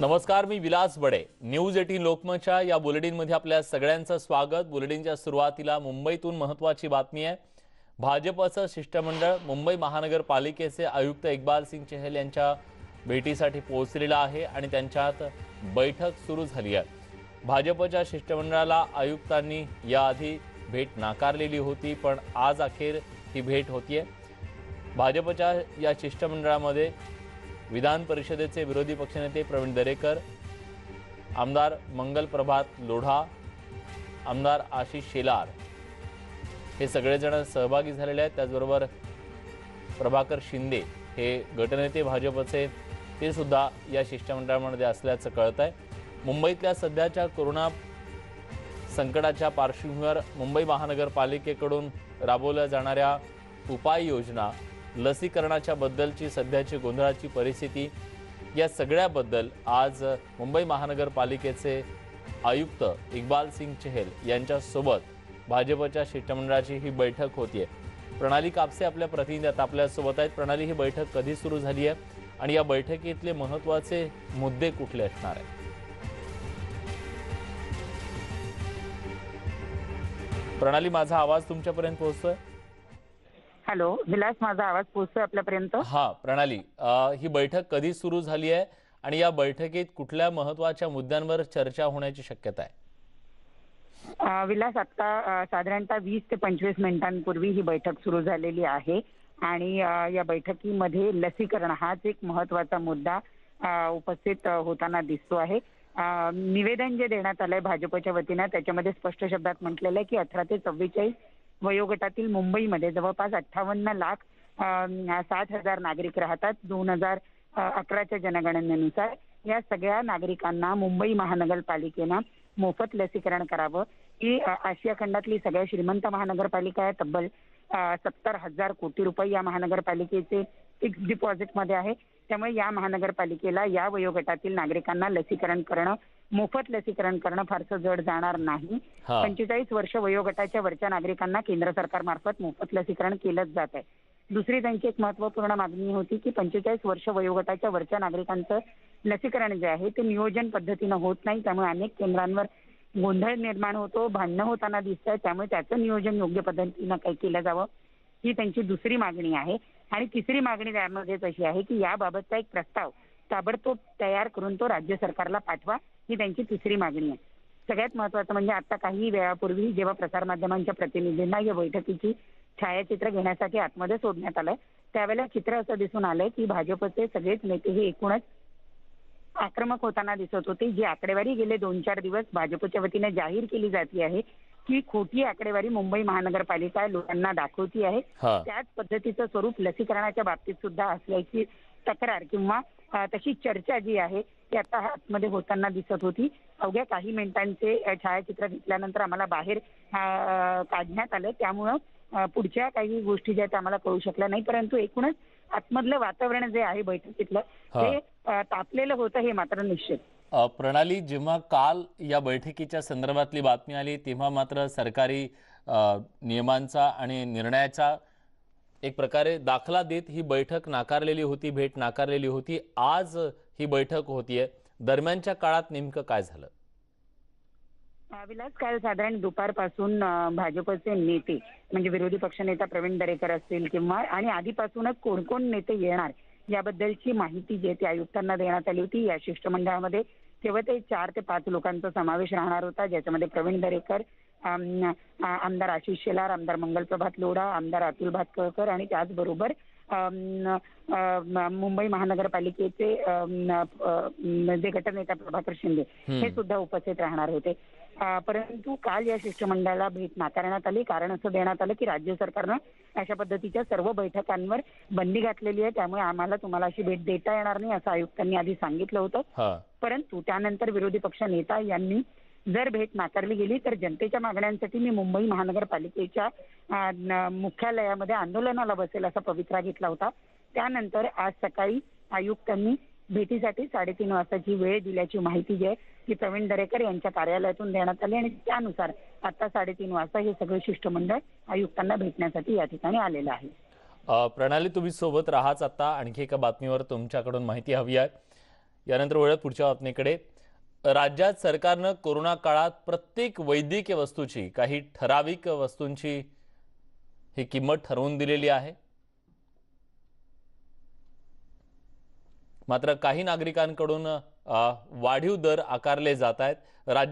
नमस्कार मी Vilas Bade. News eighteen लोकमतच्या या बुलेटिनमध्ये आपल्या सगळ्यांचं स्वागत. बुलेटिनच्या सुरुवातीला मुंबईतून महत्त्वाची बातमी आहे. भाजपचं शिष्टमंडळ मुंबई महानगरपालिकेचे आयुक्त इक्बाल सिंग चहल यांच्या भेटीसाठी पोहोचलेलं आहे आणि त्यांच्यात बैठक सुरू झाली आहे. भाजपच्या शिष्टमंडळाला आयुक्तांनी याआधी भेट नाकारलेली होती पण आज अखेर ही भेट होतीये. भाजपच्या या शिष्टमंडळामध्ये विधान परिषदेचे विरोधी पक्षनेते प्रवीण दरेकर आमदार मंगल प्रभात लोढा आमदार आशिष शेलार. हे सगळेजण सहभागी झालेले आहेत. त्याचबरोबर प्रभाकर शिंदे हे गटनेते भाजपचे ते सुद्धा या शिष्टमंडळामध्ये असल्याचं कळत आहे मुंबईतल्या सध्याच्या कोरोना संकटाच्या पार्श्वभूमीवर मुंबई महानगरपालिकेकडून राबवल्या जाणाऱ्या उपाययोजना लसीकरणाच्या बद्दलची सध्याची गोंधळाची परिस्थिती या सगळ्याबद्दल आज मुंबई महानगरपालिकेचे आयुक्त इक्बाल सिंग चहल यांच्यासोबत भाजपच्या शिष्टमंडळाची ही बैठक होतीये. प्रणाली कापसे आपल्या प्रतिनिधी आता आपल्यासोबत आहेत. प्रणाली ही बैठक कधी सुरू झाली आहे आणि या बैठकीतले महत्त्वाचे मुद्दे कुठले असणार आहेत? प्रणाली माझा आवाज तुमच्यापर्यंत पोहोचतोय? हॅलो विलास माझा आवाज पोहोचतोय आपल्यापर्यंत? हा प्रणाली ही बैठक कधी सुरू झाली आहे आणि या बैठकीत कुठल्या महत्त्वाच्या मुद्द्यांवर चर्चा होण्याची शक्यता आहे? विलास आता साधारणतः वीस ते पंचवीस मिनिटांपूर्वी ही बैठक सुरू झालेली आहे आणि या बैठकीमध्ये लसीकरण हाच एक महत्त्वाचा मुद्दा उपस्थित होताना दिसतो आहे. निवेदन जे देण्यात आलंय भाजपच्या वतीनं त्याच्यामध्ये स्पष्ट शब्दात म्हटलेलं आहे की अठरा ते चव्वेचाळीस वयोगटातील मुंबईमध्ये जवळपास अठ्ठावन्न लाख साठ हजार नागरिक राहतात. दोन हजार अकराच्या जनगणनेनुसार या सगळ्या नागरिकांना मुंबई महानगरपालिकेनं मोफत लसीकरण करावं. ही आशिया खंडातली सगळ्या श्रीमंत महानगरपालिका आहे. तब्बल सत्तर हजार कोटी रुपये या महानगरपालिकेचे फिक्स डिपॉझिटमध्ये आहे. त्यामुळे या महानगरपालिकेला या वयोगटातील नागरिकांना लसीकरण करणं मोफत लसीकरण करणं फारसं जड जाणार नाही. पंचेचाळीस वर्ष वयोगटाच्या वरच्या नागरिकांना केंद्र सरकारमार्फत मोफत लसीकरण केलंच जात आहे. दुसरी त्यांची एक महत्त्वपूर्ण मागणी होती की पंचेचाळीस वर्ष वयोगटाच्या वरच्या नागरिकांचं लसीकरण जे आहे ते नियोजन पद्धतीनं होत नाही. त्यामुळे अनेक केंद्रांवर गोंधळ निर्माण होतो भांडणं होताना दिसत आहे त्यामुळे त्याचं नियोजन योग्य पद्धतीनं काही केलं जावं ही त्यांची दुसरी मागणी आहे. आणि तिसरी मागणी त्यामध्येच अशी आहे की याबाबतचा एक प्रस्ताव ताबडतोब तयार करून तो राज्य सरकारला पाठवा ही त्यांची तिसरी मागणी आहे. सगळ्यात महत्वाचं म्हणजे आता काही वेळापूर्वी जेव्हा प्रसारमाध्यमांच्या प्रतिनिधींना या बैठकीची छायाचित्र घेण्यासाठी आतमध्ये सोडण्यात आलंय त्यावेळेला चित्र असं दिसून आलंय की भाजपचे सगळेच नेते हे एकूणच आक्रमक होताना दिसत होते. जी आकडेवारी गेले दोन चार दिवस भाजपच्या वतीने जाहीर केली जाते आहे की खोटी आकडेवारी मुंबई महानगरपालिका लोकांना दाखवती आहे. हा. त्याच पद्धतीचं स्वरूप लसीकरणाच्या बाबतीत सुद्धा असल्याची तक्रार किंवा तशी चर्चा जी आहे ती आता आतमध्ये होताना दिसत होती. अवघ्या काही मिनिटांचे छायाचित्र घेतल्यानंतर आम्हाला बाहेर काढण्यात आलं. त्यामुळं पुढच्या काही गोष्टी ज्या आहेत त्या आम्हाला कळू शकल्या नाही. परंतु एकूणच आतमधलं वातावरण जे आहे बैठकीतलं हा. ते तापलेलं होतं हे मात्र निश्चित. प्रणाली जेव्हा काल या बैठकीच्या संदर्भातली बातमी आली तेव्हा मात्र सरकारी नियमांचा आणि निर्णयाचा एक प्रकारे दाखला देत ही बैठक नाकारलेली होती भेट नाकारलेली होती. आज ही बैठक होतीये. दरम्यानच्या काळात नेमकं काय झालं? विलास काल साधारण दुपारपासून भाजपचे नेते म्हणजे विरोधी पक्षनेता प्रवीण दरेकर असतील किंवा आणि आधीपासूनच कोण कोण नेते येणार याबद्दलची माहिती जी ती आयुक्तांना देण्यात आली होती या शिष्टमंडळामध्ये केवळ ते चार ते पाच लोकांचा समावेश राहणार होता ज्याच्यामध्ये प्रवीण दरेकर आमदार आशिष शेलार आमदार मंगलप्रभात लोढा आमदार अतुल भातखळकर आणि त्याचबरोबर मुंबई महानगरपालिकेचे जे गटनेता प्रभाकर शिंदे. हे सुद्धा उपस्थित राहणार होते परंतु काल या शिष्टमंडळाला भेट नाकारण्यात आली. कारण असं देण्यात आलं की राज्य सरकारनं अशा पद्धतीच्या सर्व बैठकांवर बंदी घातलेली आहे. त्यामुळे आम्हाला तुम्हाला अशी भेट देता येणार नाही असं आयुक्तांनी आधी सांगितलं होतं. परंतु त्यानंतर विरोधी पक्ष नेता यांनी जर भेट नाकारली गेली तर जनतेच्या मागण्यांसाठी मी मुंबई महानगरपालिकेच्या मुख्यालयामध्ये आंदोलनाला बसेल असा पवित्रा घेतला होता. त्यानंतर आज सकाळी आयुक्तांनी भेटीसाठी साडेतीन वाजताची वेळ दिल्याची माहिती जी आहे ती प्रवीण दरेकर यांच्या कार्यालयातून देण्यात आली आणि त्यानुसार आता साडेतीन वाजता हे सगळे शिष्टमंडळ आयुक्तांना भेटण्यासाठी या ठिकाणी आलेलं आहे. प्रणाली तुम्ही सोबत राहाच आता. आणखी एका बातमीवर तुमच्याकडून माहिती हवी आहे. यानंतर वळत पुढच्या बातमीकडे. राज्यात सरकारनं कोरोना काळात प्रत्येक वैद्यकीय वस्तूची काही ठराविक वस्तूंची ही किंमत ठरवून दिलेली आहे. मात्र काही नागरिकांकडून वाढीव दर आकारले जात आहेत. राज्य